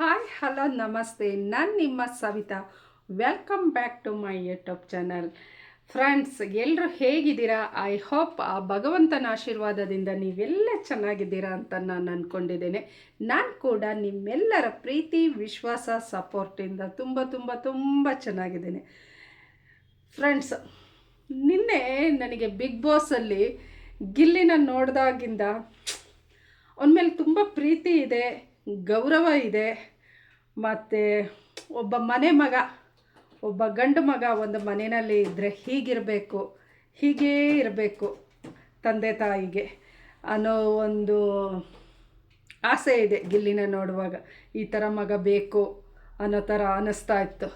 Hi, hello, ನಮಸ್ತೆ. ನಾನು ನಿಮ್ಮ Savitha. Welcome back to my YouTube channel friends ಎಲ್ಲರೂ ಹೇಗಿದ್ದೀರಾ? ಐ ಹೋಪ್ ಆ ಭಗವಂತನ ಆಶೀರ್ವಾದದಿಂದ ನೀವೆಲ್ಲ ಚೆನ್ನಾಗಿದ್ದೀರಾ ಅಂತ ನಾನು ಅಂದ್ಕೊಂಡಿದ್ದೇನೆ ನಾನು ಕೂಡ ನಿಮ್ಮೆಲ್ಲರ ಪ್ರೀತಿ, ವಿಶ್ವಾಸ ಸಪೋರ್ಟಿಂದ ತುಂಬ ತುಂಬ ತುಂಬ ಚೆನ್ನಾಗಿದ್ದೇನೆ. ಫ್ರೆಂಡ್ಸ್ ನಿನ್ನೆ ನನಗೆ ಬಿಗ್ ಬಾಸಲ್ಲಿ ಗಿಲ್ಲಿನ ನೋಡಿದಾಗಿಂದ ಅವನ ಮೇಲೆ ತುಂಬ ಪ್ರೀತಿ ಇದೆ, ಗೌರವ ಇದೆ ಮತ್ತು ಒಬ್ಬ ಮನೆ ಮಗ, ಒಬ್ಬ ಗಂಡು ಮಗ ಒಂದು ಮನೆಯಲ್ಲಿ ಇದ್ದರೆ ಹೀಗಿರಬೇಕು, ಹೀಗೇ ಇರಬೇಕು ತಂದೆ ತಾಯಿಗೆ ಅನ್ನೋ ಒಂದು ಆಸೆ ಇದೆ ಗಿಲ್ಲಿನ ನೋಡುವಾಗ. ಈ ಥರ ಮಗ ಬೇಕು ಅನ್ನೋ ಥರ ಅನ್ನಿಸ್ತಾ ಇತ್ತು.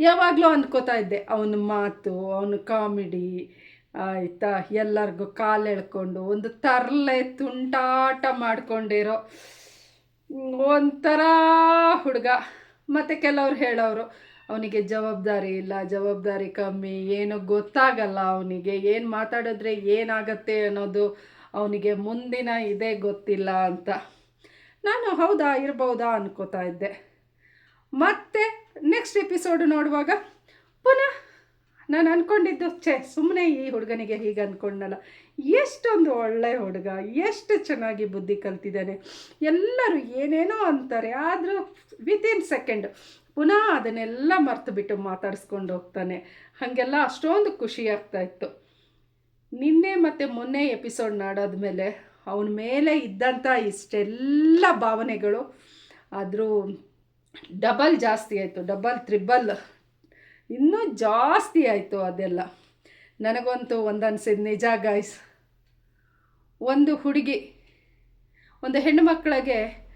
ಯಾವಾಗಲೂ ಅಂದ್ಕೋತಾ ಇದ್ದೆ, ಅವನ ಮಾತು, ಅವನ ಕಾಮಿಡಿ, ಆಯಿತಾ, ಎಲ್ಲರಿಗೂ ಕಾಲು ಎಳ್ಕೊಂಡು ಒಂದು ತರಲೆ ತುಂಟಾಟ ಮಾಡ್ಕೊಂಡಿರೋ ಒಂಥರ ಹುಡುಗ. ಮತ್ತು ಕೆಲವ್ರು ಹೇಳೋರು ಅವನಿಗೆ ಜವಾಬ್ದಾರಿ ಇಲ್ಲ, ಜವಾಬ್ದಾರಿ ಕಮ್ಮಿ, ಏನು ಗೊತ್ತಾಗಲ್ಲ ಅವನಿಗೆ, ಏನು ಮಾತಾಡಿದ್ರೆ ಏನಾಗತ್ತೆ ಅನ್ನೋದು ಅವನಿಗೆ ಮುಂದಿನ ಇದೇ ಗೊತ್ತಿಲ್ಲ ಅಂತ. ನಾನು ಹೌದಾ, ಇರ್ಬೋದಾ ಅನ್ಕೋತಾ ಇದ್ದೆ. ಮತ್ತೆ ನೆಕ್ಸ್ಟ್ ಎಪಿಸೋಡ್ ನೋಡುವಾಗ ಪುನಃ ನಾನು ಅಂದ್ಕೊಂಡಿದ್ದು ಛೇ ಸುಮ್ಮನೆ ಈ ಹುಡುಗನಿಗೆ ಹೀಗೆ ಅಂದ್ಕೊಂಡಲ್ಲ ಎಷ್ಟೊಂದು ಒಳ್ಳೆ ಹುಡುಗ, ಎಷ್ಟು ಚೆನ್ನಾಗಿ ಬುದ್ಧಿ ಕಲ್ತಿದ್ದಾನೆ. ಎಲ್ಲರೂ ಏನೇನೋ ಅಂತಾರೆ, ಆದರೂ ವಿತಿನ್ ಸೆಕೆಂಡ್ ಪುನಃ ಅದನ್ನೆಲ್ಲ ಮರ್ತು ಬಿಟ್ಟು ಮಾತಾಡಿಸ್ಕೊಂಡು ಹೋಗ್ತಾನೆ. ಹಾಗೆಲ್ಲ ಅಷ್ಟೊಂದು ಖುಷಿ ಆಗ್ತಾ ಇತ್ತು. ನಿನ್ನೆ ಮತ್ತು ಮೊನ್ನೆ ಎಪಿಸೋಡ್ ನಾಡಾದ್ಮೇಲೆ ಅವನ ಮೇಲೆ ಇದ್ದಂಥ ಇಷ್ಟೆಲ್ಲ ಭಾವನೆಗಳು, ಆದರೂ ಡಬಲ್ ಜಾಸ್ತಿ ಆಯಿತು ಡಬಲ್ ತ್ರಿಬಲ್ ಇನ್ನೂ ಜಾಸ್ತಿ ಆಯಿತು ಅದೆಲ್ಲ. ನನಗಂತೂ ಒಂದು ಅನಿಸಿದ ನಿಜ ಗಾಯ್ಸ್ ಒಂದು ಹುಡುಗಿ, ಒಂದು ಹೆಣ್ಣು ಮಕ್ಕಳಿಗೆ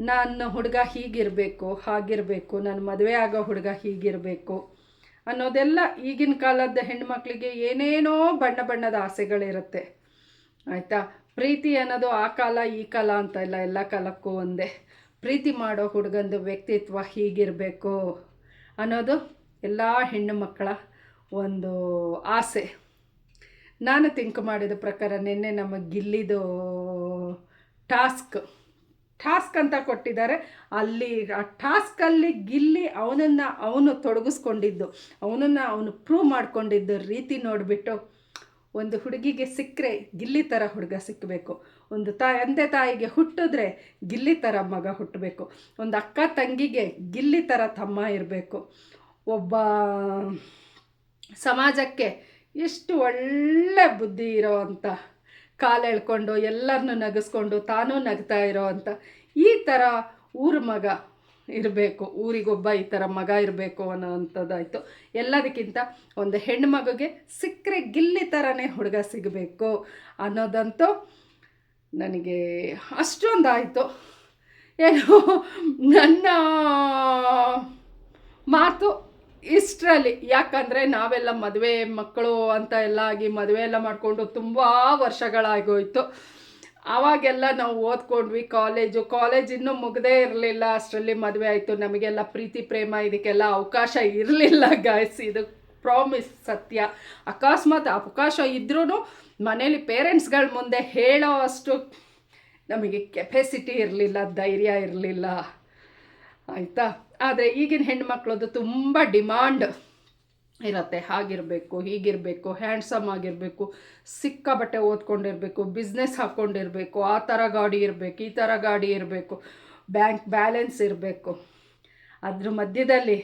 ನನ್ನ ಹುಡುಗ ಹೀಗಿರಬೇಕು, ಹಾಗಿರಬೇಕು, ನನ್ನ ಮದುವೆ ಆಗೋ ಹುಡುಗ ಹೀಗಿರಬೇಕು ಅನ್ನೋದೆಲ್ಲ ಈಗಿನ ಕಾಲದ ಹೆಣ್ಮಕ್ಳಿಗೆ ಏನೇನೋ ಬಣ್ಣ ಬಣ್ಣದ ಆಸೆಗಳಿರುತ್ತೆ. ಆಯಿತಾ? ಪ್ರೀತಿ ಅನ್ನೋದು ಆ ಕಾಲ, ಈ ಕಾಲ ಅಂತ ಇಲ್ಲ, ಎಲ್ಲ ಕಾಲಕ್ಕೂ ಒಂದೇ. ಪ್ರೀತಿ ಮಾಡೋ ಹುಡುಗಂದು ವ್ಯಕ್ತಿತ್ವ ಹೀಗಿರಬೇಕು ಅನ್ನೋದು ಎಲ್ಲ ಹೆಣ್ಣು ಮಕ್ಕಳ ಒಂದು ಆಸೆ. ನಾನು ಥಿಂಕ್ ಮಾಡಿದ ಪ್ರಕಾರ ನಿನ್ನೆ ನಮ್ಮ ಗಿಲ್ಲಿದು ಟಾಸ್ಕ್ ಟಾಸ್ಕ್ ಅಂತ ಕೊಟ್ಟಿದ್ದಾರೆ. ಅಲ್ಲಿ, ಆ ಟಾಸ್ಕಲ್ಲಿ ಗಿಲ್ಲಿ ಅವನನ್ನು ಅವನು ತೊಡಗಿಸ್ಕೊಂಡಿದ್ದು, ಅವನನ್ನು ಅವನು ಪ್ರೂವ್ ಮಾಡಿಕೊಂಡಿದ್ದು ರೀತಿ ನೋಡಿಬಿಟ್ಟು ಒಂದು ಹುಡುಗಿಗೆ ಸಿಕ್ಕರೆ ಗಿಲ್ಲಿ ಥರ ಹುಡುಗ ಸಿಕ್ಕಬೇಕು ಒಂದು ತಾ ತಂದೆ ತಾಯಿಗೆ ಹುಟ್ಟಿದ್ರೆ ಗಿಲ್ಲಿ ಥರ ಮಗ ಹುಟ್ಟಬೇಕು. ಒಂದು ಅಕ್ಕ ತಂಗಿಗೆ ಗಿಲ್ಲಿ ಥರ ತಮ್ಮ ಇರಬೇಕು. ಒಬ್ಬ ಸಮಾಜಕ್ಕೆ ಎಷ್ಟು ಒಳ್ಳೆ ಬುದ್ಧಿ ಇರೋವಂಥ ಕಾಲು ಎಳ್ಕೊಂಡು ಎಲ್ಲರನ್ನೂ ನಗಿಸ್ಕೊಂಡು, ತಾನೂ ನಗ್ತಾ ಇರೋವಂಥ ಈ ಥರ ಊರ ಮಗ ಇರಬೇಕು, ಊರಿಗೊಬ್ಬ ಈ ಥರ ಮಗ ಇರಬೇಕು ಅನ್ನೋವಂಥದ್ದಾಯಿತು ಎಲ್ಲದಕ್ಕಿಂತ ಒಂದು ಹೆಣ್ಣು ಮಗುಗೆ ಸಿಕ್ಕರೆ ಗಿಲ್ಲಿ ಥರನೇ ಹುಡುಗ ಸಿಗಬೇಕು ಅನ್ನೋದಂತೂ ನನಗೆ ಅಷ್ಟೊಂದಾಯಿತು. ಏನು, ನನ್ನ ಮಾತು ಇಷ್ಟರಲ್ಲಿ, ಯಾಕಂದರೆ ನಾವೆಲ್ಲ ಮದುವೆ ಮಕ್ಕಳು ಅಂತ ಎಲ್ಲ ಆಗಿ ಮದುವೆ ಎಲ್ಲ ಮಾಡಿಕೊಂಡು ತುಂಬ ವರ್ಷಗಳಾಗೋಯ್ತು. ಆವಾಗೆಲ್ಲ ನಾವು ಓದ್ಕೊಂಡ್ವಿ ಕಾಲೇಜು. ಕಾಲೇಜ್ ಇನ್ನೂ ಮುಗದೇ ಇರಲಿಲ್ಲ, ಅಷ್ಟರಲ್ಲಿ ಮದುವೆ ಆಯಿತು. ನಮಗೆಲ್ಲ ಪ್ರೀತಿ, ಪ್ರೇಮ, ಇದಕ್ಕೆಲ್ಲ ಅವಕಾಶ ಇರಲಿಲ್ಲ ಗಾಯ್ಸ್ ಇದು ಪ್ರಾಮಿಸ್ ಸತ್ಯ. ಅಕಸ್ಮಾತ್ ಅವಕಾಶ ಇದ್ರೂ ಮನೇಲಿ ಪೇರೆಂಟ್ಸ್ಗಳ ಮುಂದೆ ಹೇಳೋ ಅಷ್ಟು ನಮಗೆ ಕೆಪಾಸಿಟಿ ಇರಲಿಲ್ಲ, ಧೈರ್ಯ ಇರಲಿಲ್ಲ. ಆಯಿತಾ? ಆದರೆ ಈಗಿನ ಹೆಣ್ಮಕ್ಳದ್ದು ತುಂಬ ಡಿಮಾಂಡ್ ಇರುತ್ತೆ. ಹಾಗಿರಬೇಕು, ಹೀಗಿರಬೇಕು, ಹ್ಯಾಂಡ್ಸಮ್ ಆಗಿರಬೇಕು ಸಿಕ್ಕಾಬಟ್ಟೆ ಓದ್ಕೊಂಡಿರಬೇಕು, ಬಿಸ್ನೆಸ್ ಹಾಕ್ಕೊಂಡಿರಬೇಕು ಆ ಥರ ಗಾಡಿ ಇರಬೇಕು, ಈ ಥರ ಗಾಡಿ ಇರಬೇಕು, ಬ್ಯಾಂಕ್ ಬ್ಯಾಲೆನ್ಸ್ ಇರಬೇಕು. ಅದ್ರ ಮಧ್ಯದಲ್ಲಿ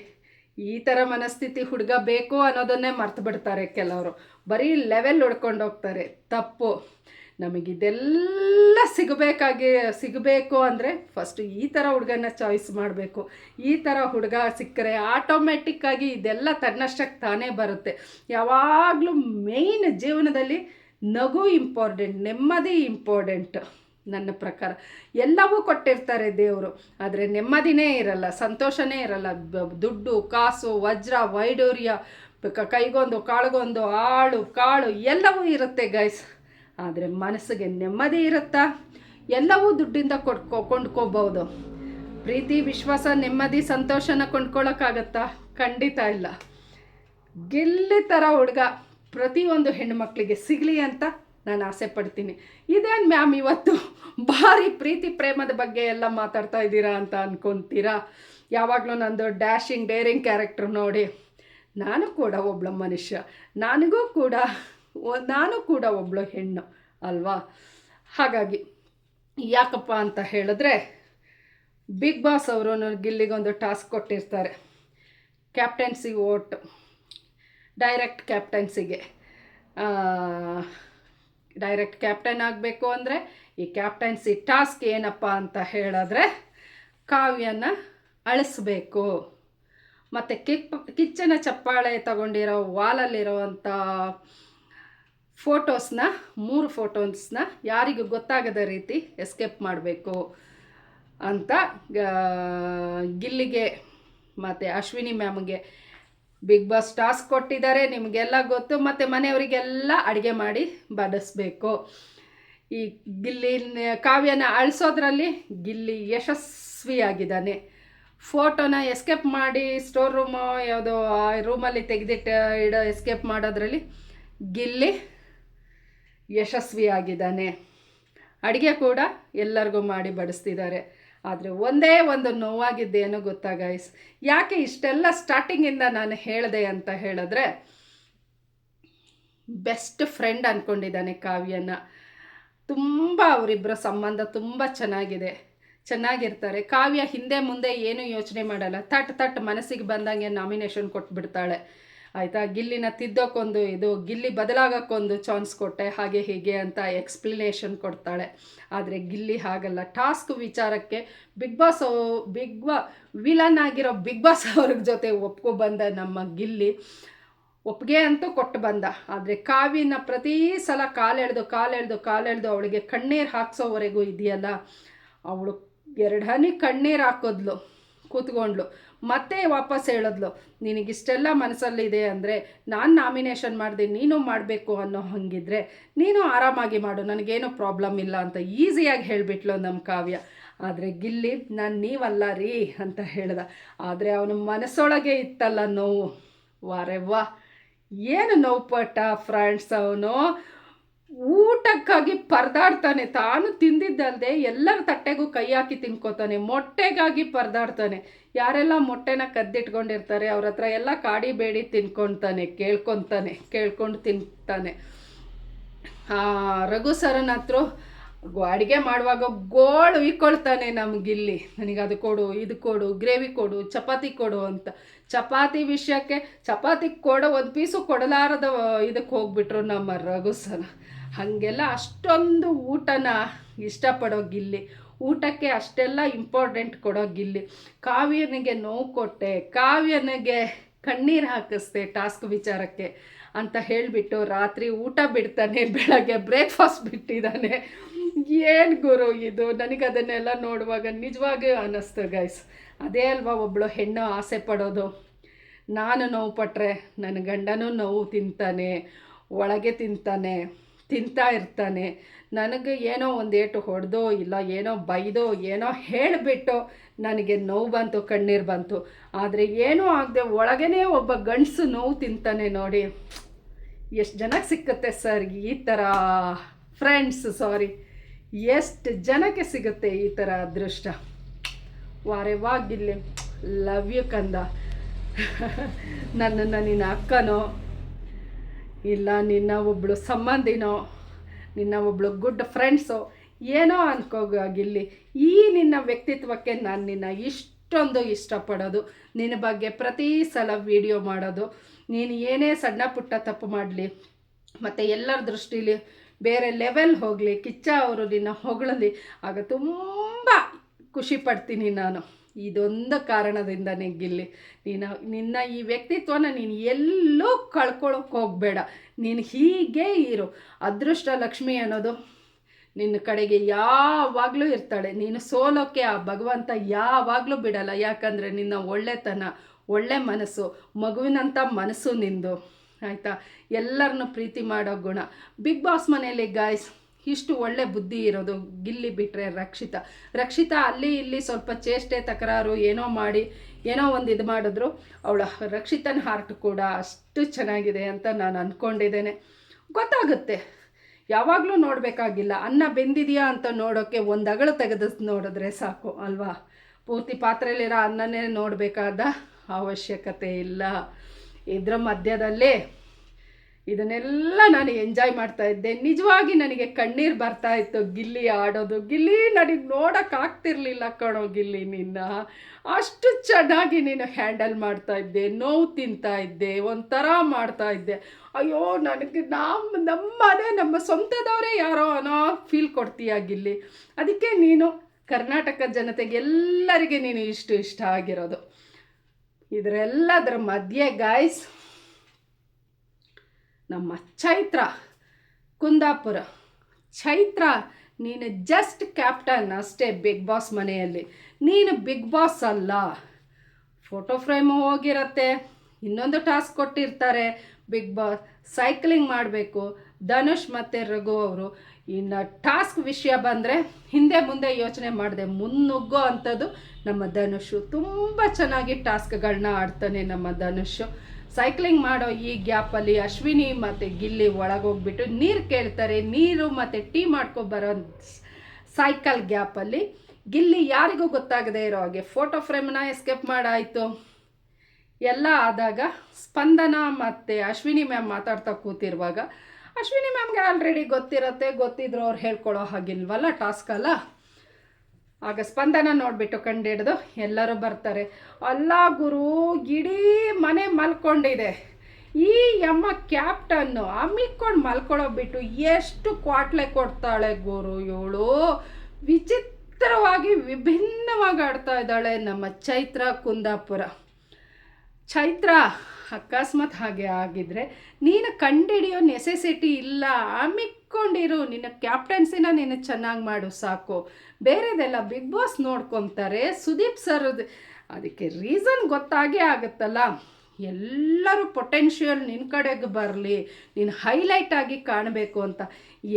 ಈ ಥರ ಮನಸ್ಥಿತಿ ಹುಡುಗ ಬೇಕು ಅನ್ನೋದನ್ನೇ ಮರ್ತು ಬಿಡ್ತಾರೆ ಕೆಲವರು. ಬರೀ ಲೆವೆಲ್ ಹೊಡ್ಕೊಂಡು ಹೋಗ್ತಾರೆ. ತಪ್ಪು. ನಮಗಿದೆಲ್ಲ ಸಿಗಬೇಕಾಗಿ, ಸಿಗಬೇಕು ಅಂದರೆ ಫಸ್ಟು ಈ ಥರ ಹುಡುಗನ ಚಾಯ್ಸ್ ಮಾಡಬೇಕು. ಈ ಥರ ಹುಡುಗ ಸಿಕ್ಕರೆ ಆಟೋಮೆಟಿಕ್ಕಾಗಿ ಇದೆಲ್ಲ ತನ್ನಷ್ಟಕ್ಕೆ ತಾನೇ ಬರುತ್ತೆ. ಯಾವಾಗಲೂ ಮೇಯ್ನ್ ಜೀವನದಲ್ಲಿ ನಗು ಇಂಪಾರ್ಟೆಂಟ್ ನೆಮ್ಮದಿ ಇಂಪಾರ್ಟೆಂಟ್ ನನ್ನ ಪ್ರಕಾರ. ಎಲ್ಲವೂ ಕೊಟ್ಟಿರ್ತಾರೆ ದೇವರು, ಆದರೆ ನೆಮ್ಮದಿನೇ ಇರಲ್ಲ, ಸಂತೋಷನೇ ಇರಲ್ಲ. ದುಡ್ಡು, ಕಾಸು, ವಜ್ರ, ವೈಡೂರ್ಯ ಕೈಗೊಂದು, ಕಾಳುಗೊಂದು, ಆಳು, ಕಾಳು ಎಲ್ಲವೂ ಇರುತ್ತೆ ಗೈಸ್ ಆದರೆ ಮನಸ್ಸಿಗೆ ನೆಮ್ಮದಿ ಇರುತ್ತಾ? ಎಲ್ಲವೂ ದುಡ್ಡಿಂದ ಕೊಡ್ಕೊ ಕೊಂಡ್ಕೋಬಹುದು ಪ್ರೀತಿ, ವಿಶ್ವಾಸ, ನೆಮ್ಮದಿ, ಸಂತೋಷನ ಕೊಂಡ್ಕೊಳ್ಳೋಕ್ಕಾಗತ್ತಾ ಖಂಡಿತ ಇಲ್ಲ. ಗಿಲ್ಲಿ ಥರ ಹುಡುಗ ಪ್ರತಿಯೊಂದು ಹೆಣ್ಣುಮಕ್ಕಳಿಗೆ ಸಿಗಲಿ ಅಂತ ನಾನು ಆಸೆ ಪಡ್ತೀನಿ. ಇದೇನು ಮ್ಯಾಮ್ ಇವತ್ತು? ಭಾರಿ ಪ್ರೀತಿ ಪ್ರೇಮದ ಬಗ್ಗೆ ಎಲ್ಲ ಮಾತಾಡ್ತಾ ಇದ್ದೀರಾ ಅಂತ ಅಂದ್ಕೊತೀರಾ ಯಾವಾಗಲೂ ನಂದು ಡ್ಯಾಶಿಂಗ್, ಡೇರಿಂಗ್ ಕ್ಯಾರೆಕ್ಟರ್ ನೋಡಿ. ನಾನು ಕೂಡ ಒಬ್ಬಳ ಮನುಷ್ಯ. ನನಗೂ ಕೂಡ ನಾನು ಕೂಡ ಒಬ್ಬಳು ಹೆಣ್ಣು, ಅಲ್ವಾ? ಹಾಗಾಗಿ, ಯಾಕಪ್ಪ ಅಂತ ಹೇಳಿದ್ರೆ ಬಿಗ್ ಬಾಸ್ ಅವರು ಗಿಲ್ಲಿಗೊಂದು ಟಾಸ್ಕ್ ಕೊಟ್ಟಿರ್ತಾರೆ. ಕ್ಯಾಪ್ಟನ್ಸಿ ಓಟ್ ಡೈರೆಕ್ಟ್ ಕ್ಯಾಪ್ಟನ್ಸಿಗೆ ಡೈರೆಕ್ಟ್ ಕ್ಯಾಪ್ಟನ್ ಆಗಬೇಕು ಅಂದರೆ, ಈ ಕ್ಯಾಪ್ಟನ್ಸಿ ಟಾಸ್ಕ್ ಏನಪ್ಪ ಅಂತ ಹೇಳಿದ್ರೆ, ಕಾವ್ಯನ ಅಳಿಸ್ಬೇಕು. ಮತ್ತು ಕಿಪ್ ಕಿಚ್ಚನ ಚಪ್ಪಾಳೆ ತಗೊಂಡಿರೋ ವಾಲಲ್ಲಿರೋವಂಥ ಫೋಟೋಸ್ನ, ಮೂರು ಫೋಟೋಸ್ನ ಯಾರಿಗೂ ಗೊತ್ತಾಗದ ರೀತಿ ಎಸ್ಕೇಪ್ ಮಾಡಬೇಕು ಅಂತ ಗಿಲ್ಲಿಗೆ ಮತ್ತು ಅಶ್ವಿನಿ ಮ್ಯಾಮ್ಗೆ ಬಿಗ್ ಬಾಸ್ ಟಾಸ್ಕ್ ಕೊಟ್ಟಿದ್ದಾರೆ. ನಿಮಗೆಲ್ಲ ಗೊತ್ತು. ಮತ್ತು ಮನೆಯವರಿಗೆಲ್ಲ ಅಡುಗೆ ಮಾಡಿ ಬಡಿಸ್ಬೇಕು. ಈ ಗಿಲ್ಲಿ, ಕಾವ್ಯನ ಅಳಿಸೋದ್ರಲ್ಲಿ ಗಿಲ್ಲಿ ಯಶಸ್ವಿಯಾಗಿದ್ದಾನೆ. ಫೋಟೋನ ಎಸ್ಕೇಪ್ ಮಾಡಿ ಸ್ಟೋರ್ ರೂಮು, ಯಾವುದೋ ಆ ರೂಮಲ್ಲಿ ತೆಗೆದಿಟ್ಟು ಇಡೋ ಎಸ್ಕೇಪ್ ಮಾಡೋದ್ರಲ್ಲಿ ಗಿಲ್ಲಿ ಯಶಸ್ವಿಯಾಗಿದ್ದಾನೆ. ಅಡುಗೆ ಕೂಡ ಎಲ್ಲರಿಗೂ ಮಾಡಿ ಬಡಿಸ್ತಿದ್ದಾರೆ. ಆದರೆ ಒಂದೇ ಒಂದು ನೋವಾಗಿದ್ದೇನು ಗೊತ್ತಾ ಗಾಯ್ಸ್ ಯಾಕೆ ಇಷ್ಟೆಲ್ಲ ಸ್ಟಾರ್ಟಿಂಗಿಂದ ನಾನು ಹೇಳಿದೆ ಅಂತ ಹೇಳಿದ್ರೆ ಬೆಸ್ಟ್ ಫ್ರೆಂಡ್ ಅಂದ್ಕೊಂಡಿದ್ದಾನೆ ಕಾವ್ಯನ. ತುಂಬ ಅವರಿಬ್ಬರ ಸಂಬಂಧ ತುಂಬ ಚೆನ್ನಾಗಿದೆ. ಚೆನ್ನಾಗಿರ್ತಾರೆ. ಕಾವ್ಯ ಹಿಂದೆ ಮುಂದೆ ಏನೂ ಯೋಚನೆ ಮಾಡಲ್ಲ. ತಟ್ ತಟ್ ಮನಸ್ಸಿಗೆ ಬಂದಂಗೆ ನಾಮಿನೇಷನ್ ಕೊಟ್ಬಿಡ್ತಾಳೆ. ಆಯಿತಾ? ಗಿಲ್ಲಿನ ತಿದ್ದೋಕ್ಕೊಂದು ಇದು, ಗಿಲ್ಲಿ ಬದಲಾಗೋಕ್ಕೊಂದು ಚಾನ್ಸ್ ಕೊಟ್ಟೆ, ಹಾಗೆ ಹೀಗೆ ಅಂತ ಎಕ್ಸ್ಪ್ಲನೇಷನ್ ಕೊಡ್ತಾಳೆ. ಆದರೆ ಗಿಲ್ಲಿ ಹಾಗಲ್ಲ. ಟಾಸ್ಕ್ ವಿಚಾರಕ್ಕೆ ಬಿಗ್ ಬಾಸ್ ಬಿಗ್ ಬಾ ವಿಲನ್ ಆಗಿರೋ ಬಿಗ್ ಬಾಸ್ ಅವ್ರ ಜೊತೆ ಒಪ್ಕೊ ಬಂದ ನಮ್ಮ ಗಿಲ್ಲಿ. ಒಪ್ಪಿಗೆ ಅಂತೂ ಕೊಟ್ಟು ಬಂದ. ಆದರೆ ಕಾವಿನ ಪ್ರತಿ ಸಲ ಕಾಲೆಳೆದು ಕಾಲೆಳೆದು ಕಾಲೆಳೆದು ಅವಳಿಗೆ ಕಣ್ಣೀರು ಹಾಕ್ಸೋವರೆಗೂ ಇದೆಯಲ್ಲ? ಅವಳು ಎರಡನೇ ಕಣ್ಣೀರು ಹಾಕೋದ್ಲು ಕೂತ್ಕೊಂಡ್ಲು ಮತ್ತೆ ವಾಪಸ್ ಹೇಳಿದ್ಲು, ನಿನಗಿಷ್ಟೆಲ್ಲ ಮನಸ್ಸಲ್ಲಿದೆ ಅಂದರೆ ನಾನು ನಾಮಿನೇಷನ್ ಮಾಡಿದೆ, ನೀನು ಮಾಡಬೇಕು ಅನ್ನೋ ಹಂಗಿದ್ರೆ ನೀನು ಆರಾಮಾಗಿ ಮಾಡು, ನನಗೇನು ಪ್ರಾಬ್ಲಮ್ ಇಲ್ಲ ಅಂತ ಈಸಿಯಾಗಿ ಹೇಳಿಬಿಟ್ಲು ನಮ್ಮ ಕಾವ್ಯ. ಆದರೆ ಗಿಲ್ಲಿ, ನಾನು ನೀವಲ್ಲ ರೀ ಅಂತ ಹೇಳ್ದ. ಆದರೆ ಅವನ ಮನಸ್ಸೊಳಗೆ ಇತ್ತಲ್ಲ ನೋವು. ವಾರೆವ್ವ, ಏನು ನೋವು ಪಟ್ಟ ಫ್ರೆಂಡ್ಸ್ ಅವನು? ಊಟಕ್ಕಾಗಿ ಪರದಾಡ್ತಾನೆ. ತಾನು ತಿಂದಿದ್ದಲ್ಲದೆ ಎಲ್ಲರ ತಟ್ಟೆಗೂ ಕೈ ಹಾಕಿ ತಿನ್ಕೋತಾನೆ. ಮೊಟ್ಟೆಗಾಗಿ ಪರದಾಡ್ತಾನೆ. ಯಾರೆಲ್ಲ ಮೊಟ್ಟೆನ ಕದ್ದಿಟ್ಕೊಂಡಿರ್ತಾರೆ, ಅವ್ರ ಹತ್ರ ಎಲ್ಲ ಕಾಡಿ ಬೇಡಿ ತಿನ್ಕೊತಾನೆ, ಕೇಳ್ಕೊತಾನೆ, ಕೇಳ್ಕೊಂಡು ತಿಂತಾನೆ. ರಘು ಸರನ ಹತ್ರ ಅಡುಗೆ ಮಾಡುವಾಗ ಗೋಳು ಇಕ್ಕೊಳ್ತಾನೆ ನಮಗಿಲ್ಲಿ. ನನಗೆ ಅದು ಕೊಡು, ಇದು ಕೊಡು, ಗ್ರೇವಿ ಕೊಡು, ಚಪಾತಿ ಕೊಡು ಅಂತ. ಚಪಾತಿ ವಿಷಯಕ್ಕೆ ಚಪಾತಿ ಕೊಡ, ಒಂದು ಪೀಸು ಕೊಡಲಾರದ ಇದಕ್ಕೆ ಹೋಗ್ಬಿಟ್ರು ನಮ್ಮ ರಘು ಸರ ಹಾಗೆಲ್ಲ ಅಷ್ಟೊಂದು ಊಟನ ಇಷ್ಟಪಡೋ ಗಿಲ್ಲಿ ಊಟಕ್ಕೆ ಅಷ್ಟೆಲ್ಲ ಇಂಪಾರ್ಟೆಂಟ್ ಕೊಡೋ ಗಿಲ್ಲಿ ಕಾವ್ಯನಿಗೆ ನೋವು ಕೊಟ್ಟೆ. ಕಾವ್ಯನಿಗೆ ಕಣ್ಣೀರು ಹಾಕಿಸ್ದೆ ಟಾಸ್ಕ್ ವಿಚಾರಕ್ಕೆ ಅಂತ ಹೇಳಿಬಿಟ್ಟು ರಾತ್ರಿ ಊಟ ಬಿಡ್ತಾನೆ, ಬೆಳಗ್ಗೆ ಬ್ರೇಕ್ಫಾಸ್ಟ್ ಬಿಟ್ಟಿದ್ದಾನೆ. ಏನು ಗುರು ಇದು? ನನಗೆ ಅದನ್ನೆಲ್ಲ ನೋಡುವಾಗ ನಿಜವಾಗಿಯೂ ಅನ್ನಿಸ್ತು ಗೈಸ್ ಅದೇ ಅಲ್ವಾ ಒಬ್ಬಳು ಹೆಣ್ಣು ಆಸೆ ಪಡೋದು? ನಾನು ನೋವು ಪಟ್ಟರೆ ನನ್ನ ಗಂಡನೂ ನೋವು ತಿಂತಾನೆ, ಒಳಗೆ ತಿಂತಾನೆ, ತಿಂತಾ ಇರ್ತಾನೆ. ನನಗೆ ಏನೋ ಒಂದು ಏಟು ಹೊಡೆದೋ ಇಲ್ಲ, ಏನೋ ಬೈದೋ, ಏನೋ ಹೇಳಿಬಿಟ್ಟು ನನಗೆ ನೋವು ಬಂತು, ಕಣ್ಣೀರು ಬಂತು. ಆದರೆ ಏನೂ ಆಗದೆ ಒಳಗೇ ಒಬ್ಬ ಗಂಡಸು ನೋವು ತಿಂತಾನೆ ನೋಡಿ. ಎಷ್ಟು ಜನಕ್ಕೆ ಸಿಕ್ಕುತ್ತೆ ಸರ್ ಈ ಥರ ಫ್ರೆಂಡ್ಸ್ ಸಾರಿ ಎಷ್ಟು ಜನಕ್ಕೆ ಸಿಗುತ್ತೆ ಈ ಥರ ಅದೃಷ್ಟ ವಾರೆ ವಾಗಿಲ್ಲಿ ಲವ್ ಯು ಕಂದ. ನನ್ನನ್ನು ನಿನ್ನ ಅಕ್ಕನೋ, ಇಲ್ಲ ನಿನ್ನ ಒಬ್ಬಳು ಸಂಬಂಧಿನೋ, ನಿನ್ನ ಒಬ್ಬಳು ಗುಡ್ ಫ್ರೆಂಡ್ಸೋ ಏನೋ ಅನ್ಕೋಗಿಲ್ಲಿ ಈ ನಿನ್ನ ವ್ಯಕ್ತಿತ್ವಕ್ಕೆ ನಾನು ನಿನ್ನ ಇಷ್ಟೊಂದು ಇಷ್ಟಪಡೋದು. ನಿನ್ನ ಬಗ್ಗೆ ಪ್ರತಿ ಸಲ ವಿಡಿಯೋ ಮಾಡೋದು. ನೀನು ಏನೇ ಸಣ್ಣ ಪುಟ್ಟ ತಪ್ಪು ಮಾಡಲಿ, ಮತ್ತು ಎಲ್ಲರ ದೃಷ್ಟಿಲಿ ಬೇರೆ ಲೆವೆಲ್ ಹೋಗಲಿ, ಕಿಚ್ಚ ಅವರು ನಿನ್ನ ಹೊಗಳಲಿ ಆಗ ತುಂಬ ಖುಷಿ ಪಡ್ತೀನಿ ನಾನು. ಇದೊಂದು ಕಾರಣದಿಂದ ನೆಗ್ಗಿಲ್ಲಿ ನೀನು, ನಿನ್ನ ಈ ವ್ಯಕ್ತಿತ್ವನ ನೀನು ಎಲ್ಲೂ ಕಳ್ಕೊಳಕ್ಕೆ ಹೋಗಬೇಡ. ನೀನು ಹೀಗೆ ಇರು. ಅದೃಷ್ಟ ಲಕ್ಷ್ಮಿ ಅನ್ನೋದು ನಿನ್ನ ಕಡೆಗೆ ಯಾವಾಗಲೂ ಇರ್ತಾಳೆ. ನೀನು ಸೋಲೋಕ್ಕೆ ಆ ಭಗವಂತ ಯಾವಾಗಲೂ ಬಿಡಲ್ಲ. ಯಾಕಂದರೆ ನಿನ್ನ ಒಳ್ಳೆತನ, ಒಳ್ಳೆ ಮನಸ್ಸು ಮಗುವಿನಂಥ ಮನಸ್ಸು ನಿಂದು. ಆಯಿತಾ? ಎಲ್ಲರನ್ನು ಪ್ರೀತಿ ಮಾಡೋ ಗುಣ. ಬಿಗ್ ಬಾಸ್ ಮನೆಯಲ್ಲಿ ಗಾಯ್ಸ್ ಇಷ್ಟು ಒಳ್ಳೆ ಬುದ್ಧಿ ಇರೋದು. ಗಿಲ್ಲಿ ಬಿಟ್ಟರೆ ರಕ್ಷಿತಾ. ರಕ್ಷಿತಾ ಅಲ್ಲಿ ಇಲ್ಲಿ ಸ್ವಲ್ಪ ಚೇಷ್ಟೆ, ತಕರಾರು ಏನೋ ಮಾಡಿ, ಏನೋ ಒಂದು ಇದು ಮಾಡಿದ್ರು. ಅವಳ ರಕ್ಷಿತನ ಹಾರ್ಟ್ ಕೂಡ ಅಷ್ಟು ಚೆನ್ನಾಗಿದೆ ಅಂತ ನಾನು ಅಂದ್ಕೊಂಡಿದ್ದೇನೆ ಗೊತ್ತಾಗುತ್ತೆ. ಯಾವಾಗಲೂ ನೋಡಬೇಕಾಗಿಲ್ಲ. ಅನ್ನ ಬೆಂದಿದೆಯಾ ಅಂತ ನೋಡೋಕ್ಕೆ ಒಂದು ಅಗಳು ತೆಗೆದು ನೋಡಿದ್ರೆ ಸಾಕು, ಅಲ್ವಾ? ಪೂರ್ತಿ ಪಾತ್ರೆಯಲ್ಲಿರೋ ಅನ್ನನೇ ನೋಡಬೇಕಾದ ಅವಶ್ಯಕತೆ ಇಲ್ಲ. ಇದ್ರ ಮಧ್ಯದಲ್ಲಿ ಇದನ್ನೆಲ್ಲ ನಾನು ಎಂಜಾಯ್ ಮಾಡ್ತಾ ಇದ್ದೆ. ನಿಜವಾಗಿ ನನಗೆ ಕಣ್ಣೀರು ಬರ್ತಾ ಇತ್ತು ಗಿಲ್ಲಿ ಆಡೋದು. ಗಿಲ್ಲಿ ನನಗೆ ನೋಡೋಕ್ಕಾಗ್ತಿರ್ಲಿಲ್ಲ ಕಣೋ ಗಿಲ್ಲಿ ನಿನ್ನ. ಅಷ್ಟು ಚೆನ್ನಾಗಿ ನೀನು ಹ್ಯಾಂಡಲ್ ಮಾಡ್ತಾ ಇದ್ದೆ. ನೋವು ತಿಂತಾ ಇದ್ದೆ. ಒಂಥರ ಮಾಡ್ತಾ ಇದ್ದೆ. ಅಯ್ಯೋ, ನನಗೆ ನಮ್ಮ ನಮ್ಮ ಮನೆ, ನಮ್ಮ ಸ್ವಂತದವರೇ ಯಾರೋ ಅನ್ನೋ ಫೀಲ್ ಕೊಡ್ತೀಯ ಗಿಲ್ಲಿ? ಅದಕ್ಕೆ ನೀನು ಕರ್ನಾಟಕ ಜನತೆಗೆ ಎಲ್ಲರಿಗೆ ನೀನು ಇಷ್ಟು ಇಷ್ಟ ಆಗಿರೋದು. ಇದರೆಲ್ಲದರ ಮಧ್ಯೆ ಗಾಯ್ಸ್ ನಮ್ಮ ಚೈತ್ರ, ಕುಂದಾಪುರ. ಚೈತ್ರ, ನೀನು ಜಸ್ಟ್ ಕ್ಯಾಪ್ಟನ್ ಅಷ್ಟೇ ಬಿಗ್ ಬಾಸ್ ಮನೆಯಲ್ಲಿ. ನೀನು ಬಿಗ್ ಬಾಸ್ ಅಲ್ಲ. ಫೋಟೋ ಫ್ರೇಮು ಹೋಗಿರತ್ತೆ. ಇನ್ನೊಂದು ಟಾಸ್ಕ್ ಕೊಟ್ಟಿರ್ತಾರೆ. ಬಿಗ್ ಬಾಸ್ ಸೈಕ್ಲಿಂಗ್ ಮಾಡಬೇಕು. ಧನುಷ್ ಮತ್ತು ರಘು ಅವರು. ಇನ್ನು ಟಾಸ್ಕ್ ವಿಷಯ ಬಂದರೆ ಹಿಂದೆ ಮುಂದೆ ಯೋಚನೆ ಮಾಡಿದೆ ಮುನ್ನುಗ್ಗೋ ಅಂಥದ್ದು ನಮ್ಮ ಧನುಷು. ತುಂಬ ಚೆನ್ನಾಗಿ ಟಾಸ್ಕ್ಗಳನ್ನ ಆಡ್ತಾನೆ ನಮ್ಮ ಧನುಷು. ಸೈಕ್ಲಿಂಗ್ ಮಾಡೋ ಈ ಗ್ಯಾಪಲ್ಲಿ ಅಶ್ವಿನಿ ಮತ್ತು ಗಿಲ್ಲಿ ಒಳಗೋಗ್ಬಿಟ್ಟು ನೀರು ಕೇಳ್ತಾರೆ, ನೀರು ಮತ್ತು ಟೀ ಮಾಡ್ಕೊಬರೋ ಸೈಕಲ್ ಗ್ಯಾಪಲ್ಲಿ. ಗಿಲ್ಲಿ ಯಾರಿಗೂ ಗೊತ್ತಾಗದೇ ಇರೋ ಹಾಗೆ ಫೋಟೋ ಫ್ರೇಮ್ನ ಎಸ್ಕೇಪ್ ಮಾಡಾಯಿತು. ಎಲ್ಲ ಆದಾಗ ಸ್ಪಂದನ ಮತ್ತು ಅಶ್ವಿನಿ ಮ್ಯಾಮ್ ಮಾತಾಡ್ತಾ ಕೂತಿರುವಾಗ, ಅಶ್ವಿನಿ ಮ್ಯಾಮ್ಗೆ ಆಲ್ರೆಡಿ ಗೊತ್ತಿರತ್ತೆ, ಗೊತ್ತಿದ್ರು ಅವ್ರು ಹೇಳ್ಕೊಳ್ಳೋ ಹಾಗಿಲ್ವಲ್ಲ ಟಾಸ್ಕ್ ಅಲ್ಲ? ಆಗ ಸ್ಪಂದನ ನೋಡಿಬಿಟ್ಟು ಕಂಡಿಡ್ದು ಎಲ್ಲರೂ ಬರ್ತಾರೆ. ಅಲ್ಲ ಗುರು, ಇಡೀ ಮನೆ ಮಲ್ಕೊಂಡಿದೆ. ಈ ಅಮ್ಮ ಕ್ಯಾಪ್ಟನ್ನು ಅಮ್ಮಿಕೊಂಡು ಮಲ್ಕೊಳ್ಳೋ ಬಿಟ್ಟು ಎಷ್ಟು ಕ್ವಾಟ್ಲೆ ಕೊಡ್ತಾಳೆ ಗುರು ಇವಳು? ವಿಚಿತ್ರವಾಗಿ ವಿಭಿನ್ನವಾಗಿ ಆಡ್ತಾ ಇದ್ದಾಳೆ ನಮ್ಮ ಚೈತ್ರ ಕುಂದಾಪುರ. ಚೈತ್ರ, ಅಕಸ್ಮಾತ್ ಹಾಗೆ ಆಗಿದ್ರೆ ನೀನು ಕಂಡಿಡಿಯೋ ನೆಸೆಸಿಟಿ ಇಲ್ಲ. ಅಮ್ಮಿಕೊಂಡಿರು ನಿನ್ನ ಕ್ಯಾಪ್ಟನ್ಸಿನ ನೀನು ಚೆನ್ನಾಗಿ ಮಾಡು, ಸಾಕು. ಬೇರೆದೆಲ್ಲ ಬಿಗ್ ಬಾಸ್ ನೋಡ್ಕೊತಾರೆ. ಸುದೀಪ್ ಸರ್ ಅದಕ್ಕೆ ರೀಸನ್ ಗೊತ್ತಾಗೇ ಆಗುತ್ತಲ್ಲ. ಎಲ್ಲರೂ ಪೊಟೆನ್ಷಿಯಲ್ ನಿನ್ನ ಕಡೆಗೆ ಬರಲಿ, ನೀನು ಹೈಲೈಟ್ ಆಗಿ ಕಾಣಬೇಕು ಅಂತ.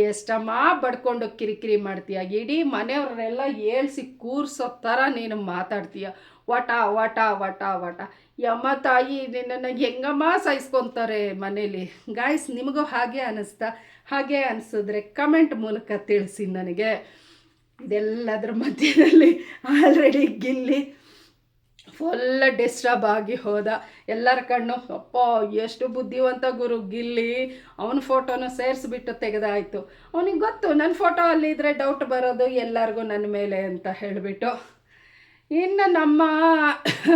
ಎಷ್ಟಮ್ಮ ಬಡ್ಕೊಂಡು ಕಿರಿಕಿರಿ ಮಾಡ್ತೀಯ? ಇಡೀ ಮನೆಯವ್ರನ್ನೆಲ್ಲ ಏಳ್ಸಿ ಕೂರ್ಸೋ ಥರ ನೀನು ಮಾತಾಡ್ತೀಯ. ವಟ ವಟ ವಟ ವಟ. ಯಮ್ಮ ತಾಯಿ, ನಿನ್ನನ್ನು ಹೆಂಗಮ್ಮ ಸಹಿಸ್ಕೊತಾರೆ ಮನೇಲಿ? ಗಾಯ್ಸ್ ನಿಮಗೂ ಹಾಗೆ ಅನ್ನಿಸ್ತಾ ಹಾಗೆ ಅನಿಸಿದ್ರೆ ಕಮೆಂಟ್ ಮೂಲಕ ತಿಳಿಸಿ ನನಗೆ. ಇದೆಲ್ಲದ್ರ ಮಧ್ಯದಲ್ಲಿ ಆಲ್ರೆಡಿ ಗಿಲ್ಲಿ ಫುಲ್ ಡಿಸ್ಟರ್ಬ್ ಆಗಿ ಹೋದ. ಎಲ್ಲರ ಕಣ್ಣು, ಅಪ್ಪ, ಎಷ್ಟು ಬುದ್ಧಿವಂತ ಗುರು ಗಿಲ್ಲಿ. ಅವನ ಫೋಟೋನ ಸೇರಿಸ್ಬಿಟ್ಟು ತೆಗೆದಾಯಿತು. ಅವನಿಗೆ ಗೊತ್ತು ನನ್ನ ಫೋಟೋ ಅಲ್ಲಿದ್ದರೆ ಡೌಟ್ ಬರೋದು ಎಲ್ಲರಿಗೂ ನನ್ನ ಮೇಲೆ ಅಂತ ಹೇಳಿಬಿಟ್ಟು. ಇನ್ನು ನಮ್ಮ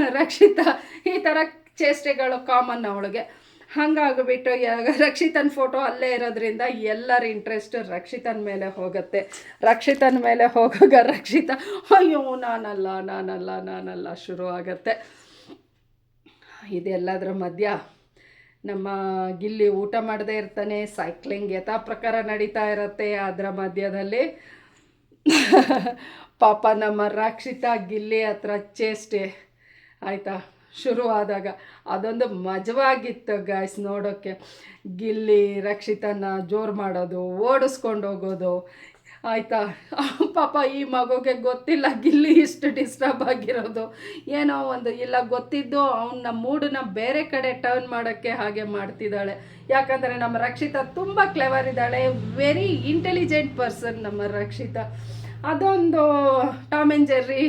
ರಕ್ಷಿತಾ ಈ ಥರ ಚೇಷ್ಟೆಗಳು ಕಾಮನ್ ಅವಳಿಗೆ. ಹಾಗಾಗಿಬಿಟ್ಟು ರಕ್ಷಿತನ್ ಫೋಟೋ ಅಲ್ಲೇ ಇರೋದ್ರಿಂದ ಎಲ್ಲರ ಇಂಟ್ರೆಸ್ಟ್ ರಕ್ಷಿತನ್ ಮೇಲೆ ಹೋಗುತ್ತೆ. ರಕ್ಷಿತನ್ ಮೇಲೆ ಹೋಗಾಗ ರಕ್ಷಿತ, ಅಯ್ಯೋ, ನಾನಲ್ಲ ನಾನಲ್ಲ ನಾನಲ್ಲ ಶುರು ಆಗತ್ತೆ. ಇದೆಲ್ಲದರ ಮಧ್ಯ ನಮ್ಮ ಗಿಲ್ಲಿ ಊಟ ಮಾಡದೇ ಇರ್ತಾನೆ ಸೈಕ್ಲಿಂಗ್ ಯಥಾ ಪ್ರಕಾರ ನಡೀತಾ ಇರುತ್ತೆ. ಅದರ ಮಧ್ಯದಲ್ಲಿ ಪಾಪ ನಮ್ಮ ರಕ್ಷಿತ ಗಿಲ್ಲಿ ಹತ್ರ ಚೇಷ್ಟೆ ಆಯಿತಾ? ಶುರು ಆದಾಗ ಅದೊಂದು ಮಜವಾಗಿತ್ತು ಗಾಯ್ಸ್ ನೋಡೋಕ್ಕೆ ಗಿಲ್ಲಿ ರಕ್ಷಿತನ ಜೋರು ಮಾಡೋದು, ಓಡಿಸ್ಕೊಂಡು ಹೋಗೋದು. ಆಯಿತಾ? ಪಾಪ ಈ ಮಗುಗೆ ಗೊತ್ತಿಲ್ಲ ಗಿಲ್ಲಿ ಇಷ್ಟು ಡಿಸ್ಟರ್ಬ್ ಆಗಿರೋದು. ಏನೋ ಒಂದು, ಇಲ್ಲ ಗೊತ್ತಿದ್ದು ಅವನ ಮೂಡನ್ನ ಬೇರೆ ಕಡೆ ಟರ್ನ್ ಮಾಡೋಕ್ಕೆ ಹಾಗೆ ಮಾಡ್ತಿದ್ದಾಳೆ. ಯಾಕಂದರೆ ನಮ್ಮ ರಕ್ಷಿತಾ ತುಂಬ ಕ್ಲೆವರ್ ಇದ್ದಾಳೆ ವೆರಿ ಇಂಟೆಲಿಜೆಂಟ್ ಪರ್ಸನ್ ನಮ್ಮ ರಕ್ಷಿತಾ. ಅದೊಂದು ಟಾಮ್ ಆ್ಯಂಡ್ ಜೆರ್ರಿ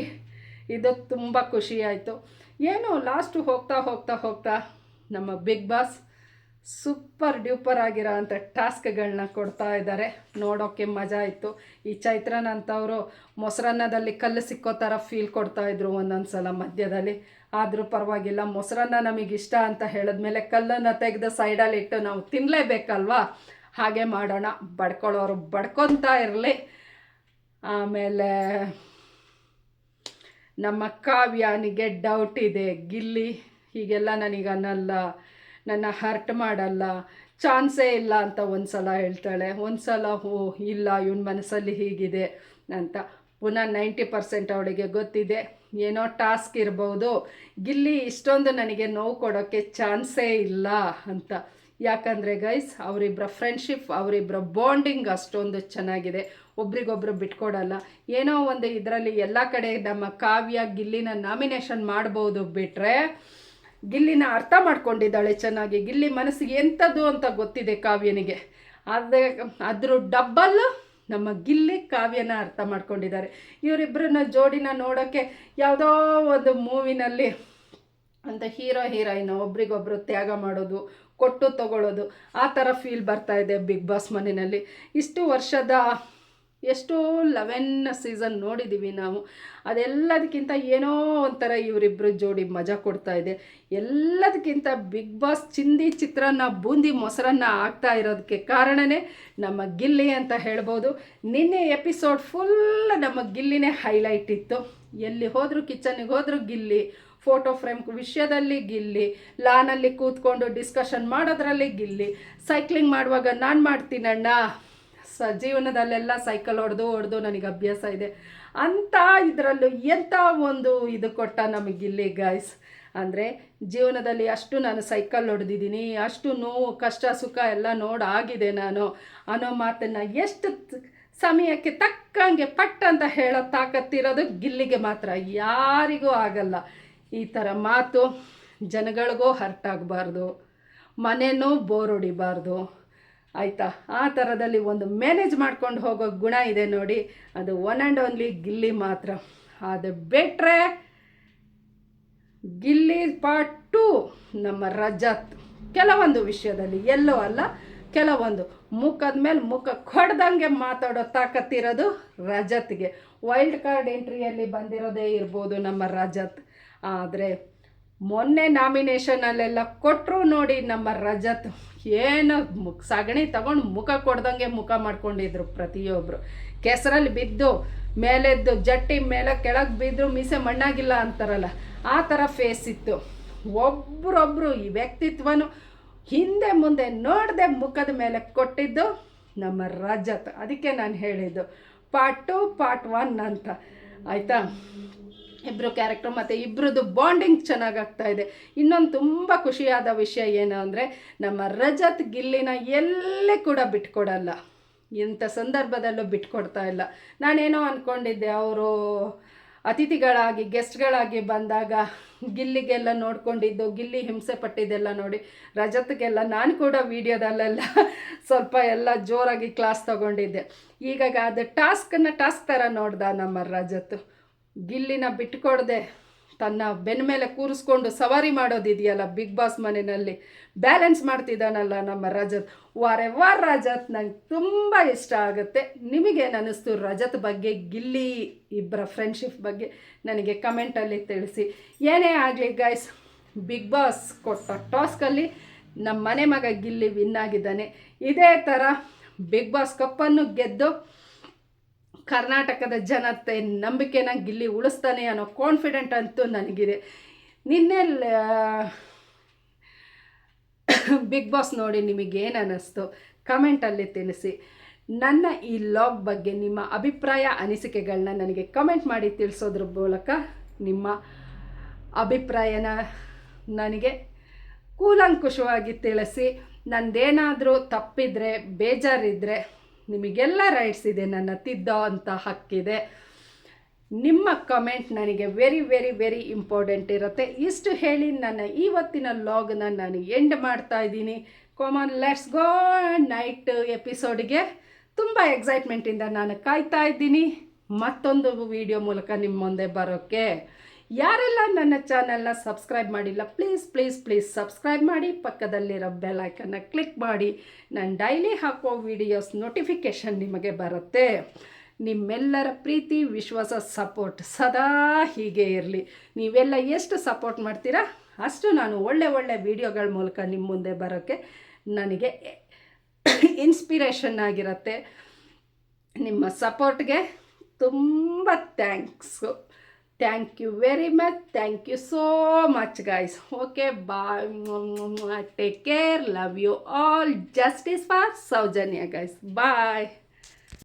ಇದು ತುಂಬ ಖುಷಿಯಾಯಿತು ಏನು ಲಾಸ್ಟು ಹೋಗ್ತಾ ಹೋಗ್ತಾ ಹೋಗ್ತಾ ನಮ್ಮ ಬಿಗ್ ಬಾಸ್ ಸೂಪರ್ ಡ್ಯೂಪರ್ ಆಗಿರೋ ಅಂಥ ಟಾಸ್ಕ್ಗಳನ್ನ ಕೊಡ್ತಾ ಇದ್ದಾರೆ. ನೋಡೋಕ್ಕೆ ಮಜಾ ಇತ್ತು. ಈ ಚೈತ್ರನ್ ಅಂತವರು ಮೊಸರನ್ನದಲ್ಲಿ ಕಲ್ಲು ಸಿಕ್ಕೋ ಥರ ಫೀಲ್ ಕೊಡ್ತಾಯಿದ್ರು ಒಂದೊಂದು ಸಲ ಮಧ್ಯದಲ್ಲಿ. ಆದರೂ ಪರವಾಗಿಲ್ಲ, ಮೊಸರನ್ನ ನಮಗಿಷ್ಟ ಅಂತ ಹೇಳಿದ್ಮೇಲೆ ಕಲ್ಲನ್ನು ತೆಗೆದು ಸೈಡಲ್ಲಿ ಇಟ್ಟು ನಾವು ತಿನ್ನಲೇಬೇಕಲ್ವಾ ಹಾಗೆ ಮಾಡೋಣ. ಬಡ್ಕೊಳ್ಳೋರು ಬಡ್ಕೊತಾ ಇರಲಿ. ಆಮೇಲೆ ನಮ್ಮ ಕಾವ್ಯಾನಿಗೆ ಡೌಟ್ ಇದೆ. ಗಿಲ್ಲಿ, ಹೀಗೆಲ್ಲ ನನಗೆ ಅನ್ನಲ್ಲ. ನನ್ನ ಹರ್ಟ್ ಮಾಡಲ್ಲ. ಚಾನ್ಸೇ ಇಲ್ಲ ಅಂತ ಒಂದು ಸಲ ಹೇಳ್ತಾಳೆ. ಒಂದು ಸಲ ಹೋ ಇಲ್ಲ, ಇವನ್ ಮನಸ್ಸಲ್ಲಿ ಹೀಗಿದೆ ಅಂತ. ಪುನಃ ನೈಂಟಿ ಪರ್ಸೆಂಟ್ ಅವಳಿಗೆ ಗೊತ್ತಿದೆ. ಏನೋ ಟಾಸ್ಕ್ ಇರ್ಬೋದು. ಗಿಲ್ಲಿ, ಇಷ್ಟೊಂದು ನನಗೆ ನೋವು ಕೊಡೋಕ್ಕೆ ಚಾನ್ಸೇ ಇಲ್ಲ ಅಂತ. ಯಾಕಂದರೆ ಗೈಸ್ ಅವರಿಬ್ಬರ ಫ್ರೆಂಡ್ಶಿಪ್ ಅವರಿಬ್ಬರ ಬಾಂಡಿಂಗ್ ಅಷ್ಟೊಂದು ಚೆನ್ನಾಗಿದೆ. ಒಬ್ರಿಗೊಬ್ರು ಬಿಟ್ಕೊಡಲ್ಲ. ಏನೋ ಒಂದು ಇದರಲ್ಲಿ ಎಲ್ಲ ಕಡೆ ನಮ್ಮ ಕಾವ್ಯ ಗಿಲ್ಲಿನ ನಾಮಿನೇಷನ್ ಮಾಡ್ಬೋದು ಬಿಟ್ಟರೆ ಗಿಲ್ಲಿನ ಅರ್ಥ ಮಾಡ್ಕೊಂಡಿದ್ದಾಳೆ ಚೆನ್ನಾಗಿ. ಗಿಲ್ಲಿ ಮನಸ್ಸಿಗೆ ಎಂಥದ್ದು ಅಂತ ಗೊತ್ತಿದೆ ಕಾವ್ಯನಿಗೆ. ಅದೇ, ಅದ್ರ ಡಬ್ಬಲ್ಲು ನಮ್ಮ ಗಿಲ್ಲಿ ಕಾವ್ಯನ ಅರ್ಥ ಮಾಡ್ಕೊಂಡಿದ್ದಾರೆ. ಇವರಿಬ್ಬರನ್ನ ಜೋಡಿನ ನೋಡೋಕ್ಕೆ ಯಾವುದೋ ಒಂದು ಮೂವಿನಲ್ಲಿ ಅಂತ ಹೀರೋ, ಹೀರೋಯಿನ್ ಒಬ್ರಿಗೊಬ್ರು ತ್ಯಾಗ ಮಾಡೋದು ಕೊಟ್ಟು ತಗೊಳ್ಳೋದು. ಆ ಥರ ಫೀಲ್ ಬರ್ತಾ ಇದೆ ಬಿಗ್ ಬಾಸ್ ಮನೆಯಲ್ಲಿ. ಇಷ್ಟು ವರ್ಷದ ಎಷ್ಟು ಲೆವೆನ್ ಸೀಸನ್ ನೋಡಿದ್ದೀವಿ ನಾವು. ಅದೆಲ್ಲದಕ್ಕಿಂತ ಏನೋ ಒಂಥರ ಇವರಿಬ್ಬರು ಜೋಡಿ ಮಜಾ ಕೊಡ್ತಾ ಇದೆ. ಎಲ್ಲದಕ್ಕಿಂತ ಬಿಗ್ ಬಾಸ್ ಚಿಂದಿ ಚಿತ್ರಾನ್ನ, ಬೂಂದಿ ಮೊಸರನ್ನ ಆಗ್ತಾ ಇರೋದಕ್ಕೆ ಕಾರಣನೇ ನಮ್ಮ ಗಿಲ್ಲಿ ಅಂತ ಹೇಳ್ಬೋದು. ನಿನ್ನೆ ಎಪಿಸೋಡ್ ಫುಲ್ ನಮ್ಮ ಗಿಲ್ಲಿನೇ ಹೈಲೈಟ್ ಇತ್ತು. ಎಲ್ಲಿ ಹೋದರೂ ಕಿಚನ್ನಿಗೆ ಹೋದರೂ ಗಿಲ್ಲಿ. ಫೋಟೋ ಫ್ರೇಮ್ ವಿಷಯದಲ್ಲಿ ಗಿಲ್ಲಿ, ಲಾನಲ್ಲಿ ಕೂತ್ಕೊಂಡು ಡಿಸ್ಕಷನ್ ಮಾಡೋದ್ರಲ್ಲಿ ಗಿಲ್ಲಿ. ಸೈಕ್ಲಿಂಗ್ ಮಾಡುವಾಗ ನಾನು ಮಾಡ್ತೀನಣ್ಣ ಸ, ಜೀವನದಲ್ಲೆಲ್ಲ ಸೈಕಲ್ ಹೊಡೆದು ಹೊಡೆದು ನನಗೆ ಅಭ್ಯಾಸ ಇದೆ. ಅಂಥ ಇದರಲ್ಲೂ ಎಂಥ ಒಂದು ಇದು ಕೊಟ್ಟ ನಮಗಿಲ್ಲಿ ಗಾಯ್ಸ್ ಅಂದರೆ ಜೀವನದಲ್ಲಿ ಅಷ್ಟು ನಾನು ಸೈಕಲ್ ಹೊಡೆದಿದ್ದೀನಿ, ಅಷ್ಟು ನೋವು, ಕಷ್ಟ, ಸುಖ ಎಲ್ಲ ನೋಡಾಗಿದೆ ನಾನು. ಅನ್ನೋ ಮಾತನ್ನು ಎಷ್ಟು ಸಮಯಕ್ಕೆ ತಕ್ಕಂಗೆ ಪಟ್ಟಂತ ಹೇಳೋ ತಾಕತ್ತಿರೋದು ಗಿಲ್ಲಿಗೆ ಮಾತ್ರ. ಯಾರಿಗೂ ಆಗಲ್ಲ. ಈ ಥರ ಮಾತು ಜನಗಳಿಗೂ ಹರ್ಟ್ ಆಗಬಾರ್ದು. ಮನೆಯೂ ಬೋರ್ ಹೊಡಿಬಾರ್ದು. ಆಯಿತಾ? ಆ ಥರದಲ್ಲಿ ಒಂದು ಮ್ಯಾನೇಜ್ ಮಾಡ್ಕೊಂಡು ಹೋಗೋ ಗುಣ ಇದೆ ನೋಡಿ. ಅದು ಒನ್ ಆ್ಯಂಡ್ ಓನ್ಲಿ ಗಿಲ್ಲಿ ಮಾತ್ರ. ಅದು ಬಿಟ್ಟರೆ ಗಿಲ್ಲಿ ಪಾರ್ಟ್ ಟು ನಮ್ಮ ರಜತ್. ಕೆಲವೊಂದು ವಿಷಯದಲ್ಲಿ ಎಲ್ಲೋ ಅಲ್ಲ, ಕೆಲವೊಂದು. ಮುಖದ ಮೇಲೆ ಮುಖ ಕೊಡ್ದಂಗೆ ಮಾತಾಡೋ ತಾಕತ್ತಿರೋದು ರಜತ್ಗೆ. ವೈಲ್ಡ್ ಕಾರ್ಡ್ ಎಂಟ್ರಿಯಲ್ಲಿ ಬಂದಿರೋದೇ ಇರ್ಬೋದು ನಮ್ಮ ರಜತ್. ಆದರೆ ಮೊನ್ನೆ ನಾಮಿನೇಷನಲ್ಲೆಲ್ಲ ಕೊಟ್ಟರು ನೋಡಿ ನಮ್ಮ ರಜತ್ ಏನು ಮುಖ ಸಗಣಿ ತಗೊಂಡು ಮುಖ ಕೊಡ್ದಂಗೆ ಮುಖ ಮಾಡ್ಕೊಂಡಿದ್ರು ಪ್ರತಿಯೊಬ್ಬರು ಕೆಸರಲ್ಲಿ ಬಿದ್ದು ಮೇಲೆದ್ದು ಜಟ್ಟಿ ಮೇಲೆ ಕೆಳಗೆ ಬಿದ್ದರು ಮೀಸೆ ಮಣ್ಣಾಗಿಲ್ಲ ಅಂತಾರಲ್ಲ, ಆ ಥರ ಫೇಸ್ ಇತ್ತು. ಒಬ್ಬರೊಬ್ಬರು ಈ ವ್ಯಕ್ತಿತ್ವನು ಹಿಂದೆ ಮುಂದೆ ನೋಡದೆ ಮುಖದ ಮೇಲೆ ಕೊಟ್ಟಿದ್ದು ನಮ್ಮ ರಜತ್. ಅದಕ್ಕೆ ನಾನು ಹೇಳಿದ್ದು ಪಾರ್ಟ್ ಟು, ಪಾರ್ಟ್ ಒನ್ ಅಂತ. ಆಯಿತಾ? ಇಬ್ಬರು ಕ್ಯಾರೆಕ್ಟರ್ ಮತ್ತು ಇಬ್ಬರದ್ದು ಬಾಂಡಿಂಗ್ ಚೆನ್ನಾಗಾಗ್ತಾ ಇದೆ. ಇನ್ನೊಂದು ತುಂಬ ಖುಷಿಯಾದ ವಿಷಯ ಏನು ಅಂದರೆ, ನಮ್ಮ ರಜತ್ ಗಿಲ್ಲಿನ ಎಲ್ಲೇ ಕೂಡ ಬಿಟ್ಕೊಡಲ್ಲ. ಇಂಥ ಸಂದರ್ಭದಲ್ಲೂ ಬಿಟ್ಕೊಡ್ತಾ ಇಲ್ಲ. ನಾನೇನೋ ಅಂದ್ಕೊಂಡಿದ್ದೆ ಅವರು ಅತಿಥಿಗಳಾಗಿ ಗೆಸ್ಟ್ಗಳಾಗಿ ಬಂದಾಗ ಗಿಲ್ಲಿಗೆಲ್ಲ ನೋಡ್ಕೊಂಡಿದ್ದು, ಗಿಲ್ಲಿ ಹಿಂಸೆ ಪಟ್ಟಿದ್ದೆಲ್ಲ ನೋಡಿ, ರಜತ್ಗೆಲ್ಲ ನಾನು ಕೂಡ ವೀಡಿಯೋದಲ್ಲೆಲ್ಲ ಸ್ವಲ್ಪ ಎಲ್ಲ ಜೋರಾಗಿ ಕ್ಲಾಸ್ ತಗೊಂಡಿದ್ದೆ. ಈಗ ಅದು ಟಾಸ್ಕನ್ನು ಟಾಸ್ಕ್ ಥರ ನೋಡ್ದ ನಮ್ಮ ರಜತ್. ಗಿಲ್ಲಿನ ಬಿಟ್ಕೊಡದೆ. ತನ್ನ ಬೆನ್ನ ಮೇಲೆ ಕೂರಿಸ್ಕೊಂಡು ಸವಾರಿ ಮಾಡೋದಿದೆಯಲ್ಲ ಬಿಗ್ ಬಾಸ್ ಮನೆಯಲ್ಲಿ. ಬ್ಯಾಲೆನ್ಸ್ ಮಾಡ್ತಿದ್ದಾನಲ್ಲ ನಮ್ಮ ರಜತ್. ವಾರೆ ವಾರ ರಜತ್ ನಂಗೆ ತುಂಬ ಇಷ್ಟ ಆಗುತ್ತೆ. ನಿಮಗೇನು ಅನ್ನಿಸ್ತು ರಜತ್ ಬಗ್ಗೆ, ಗಿಲ್ಲಿ ಇಬ್ಬರ ಫ್ರೆಂಡ್ಶಿಪ್ ಬಗ್ಗೆ ನನಗೆ ಕಮೆಂಟಲ್ಲಿ ತಿಳಿಸಿ. ಏನೇ ಆಗಲಿ ಗಾಯ್ಸ್ ಬಿಗ್ ಬಾಸ್ ಕೊಟ್ಟ ಟಾಸ್ಕಲ್ಲಿ ನಮ್ಮ ಮನೆ ಮಗ ಗಿಲ್ಲಿ ವಿನ್ ಆಗಿದ್ದಾನೆ. ಇದೇ ಥರ ಬಿಗ್ ಬಾಸ್ ಕಪ್ಪನ್ನು ಗೆದ್ದು ಕರ್ನಾಟಕದ ಜನತೆ ನಂಬಿಕೆನ ಗಿಲ್ಲಿ ಉಳಿಸ್ತಾನೆ ಅನ್ನೋ ಕಾನ್ಫಿಡೆಂಟ್ ಅಂತೂ ನನಗಿದೆ. ನಿನ್ನೆ ಬಿಗ್ ಬಾಸ್ ನೋಡಿ ನಿಮಗೇನು ಅನ್ನಿಸ್ತು? ಕಮೆಂಟಲ್ಲಿ ತಿಳಿಸಿ. ನನ್ನ ಈ ಲಾಗ್ ಬಗ್ಗೆ ನಿಮ್ಮ ಅಭಿಪ್ರಾಯ ಅನಿಸಿಕೆಗಳನ್ನ ನನಗೆ ಕಮೆಂಟ್ ಮಾಡಿ ತಿಳಿಸೋದ್ರ ಮೂಲಕ ನಿಮ್ಮ ಅಭಿಪ್ರಾಯನ ನನಗೆ ಕೂಲಂಕುಷವಾಗಿ ತಿಳಿಸಿ. ನಂದೇನಾದರೂ ತಪ್ಪಿದರೆ ಬೇಜಾರಿದ್ದರೆ ನಿಮಗೆಲ್ಲ ರೈಟ್ಸ್ ಇದೆ, ನನ್ನ ತಿದ್ದೋ ಅಂತ ಹಕ್ಕಿದೆ. ನಿಮ್ಮ ಕಮೆಂಟ್ ನನಗೆ ವೆರಿ ವೆರಿ ವೆರಿ ಇಂಪಾರ್ಟೆಂಟ್ ಇರುತ್ತೆ. ಇಷ್ಟು ಹೇಳಿ ನನ್ನ ಇವತ್ತಿನ ಲಾಗ್ನ ನಾನು ಎಂಡ್ ಮಾಡ್ತಾ ಇದ್ದೀನಿ. Come on let's go night ಎಪಿಸೋಡ್ಗೆ ತುಂಬ ಎಕ್ಸೈಟ್ಮೆಂಟಿಂದ ನಾನು ಕಾಯ್ತಾ ಇದ್ದೀನಿ. ಮತ್ತೊಂದು ವಿಡಿಯೋ ಮೂಲಕ ನಿಮ್ಮ ಮುಂದೆ ಬರೋಕ್ಕೆ. ಯಾರೆಲ್ಲ ನನ್ನ ಚಾನಲ್ನ ಸಬ್ಸ್ಕ್ರೈಬ್ ಮಾಡಿಲ್ಲ ಪ್ಲೀಸ್ ಪ್ಲೀಸ್ ಪ್ಲೀಸ್ ಸಬ್ಸ್ಕ್ರೈಬ್ ಮಾಡಿ, ಪಕ್ಕದಲ್ಲಿರೋ ಬೆಲ್ ಐಕನ್ನ ಕ್ಲಿಕ್ ಮಾಡಿ. ನಾನು ಡೈಲಿ ಹಾಕೋ ವಿಡಿಯೋಸ್ ನೋಟಿಫಿಕೇಷನ್ ನಿಮಗೆ ಬರುತ್ತೆ. ನಿಮ್ಮೆಲ್ಲರ ಪ್ರೀತಿ, ವಿಶ್ವಾಸ ಸಪೋರ್ಟ್ ಸದಾ ಹೀಗೆ ಇರಲಿ. ನೀವೆಲ್ಲ ಎಷ್ಟು ಸಪೋರ್ಟ್ ಮಾಡ್ತೀರಾ, ಅಷ್ಟು ನಾನು ಒಳ್ಳೆ ಒಳ್ಳೆ ವಿಡಿಯೋಗಳ ಮೂಲಕ ನಿಮ್ಮ ಮುಂದೆ ಬರೋಕ್ಕೆ ನನಗೆ ಇನ್ಸ್ಪಿರೇಷನ್ ಆಗಿರುತ್ತೆ. ನಿಮ್ಮ ಸಪೋರ್ಟ್ಗೆ ತುಂಬ thanks thank you very much. Thank you so much guys. Okay bye. Take care. Love you all. Justice for saujanya guys. Bye.